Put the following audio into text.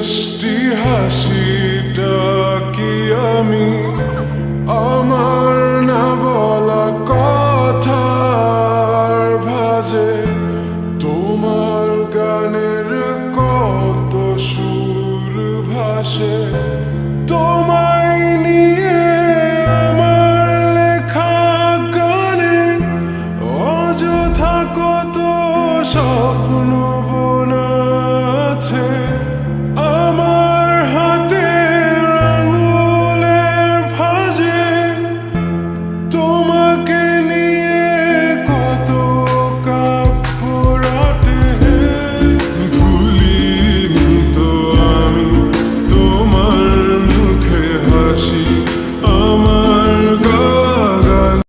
মিষ্টি হাসি ডাকি আমি? আমার না বলা কথার ভাজে তোমার গানের কত সুর ভাসে। নিয়ে আমার লেখা গানে অযথা কত স্বপ্ন তোমাকে নিয়ে কত কাপড়াটে ভুলিনি তো আমি তোমার মুখে হাসি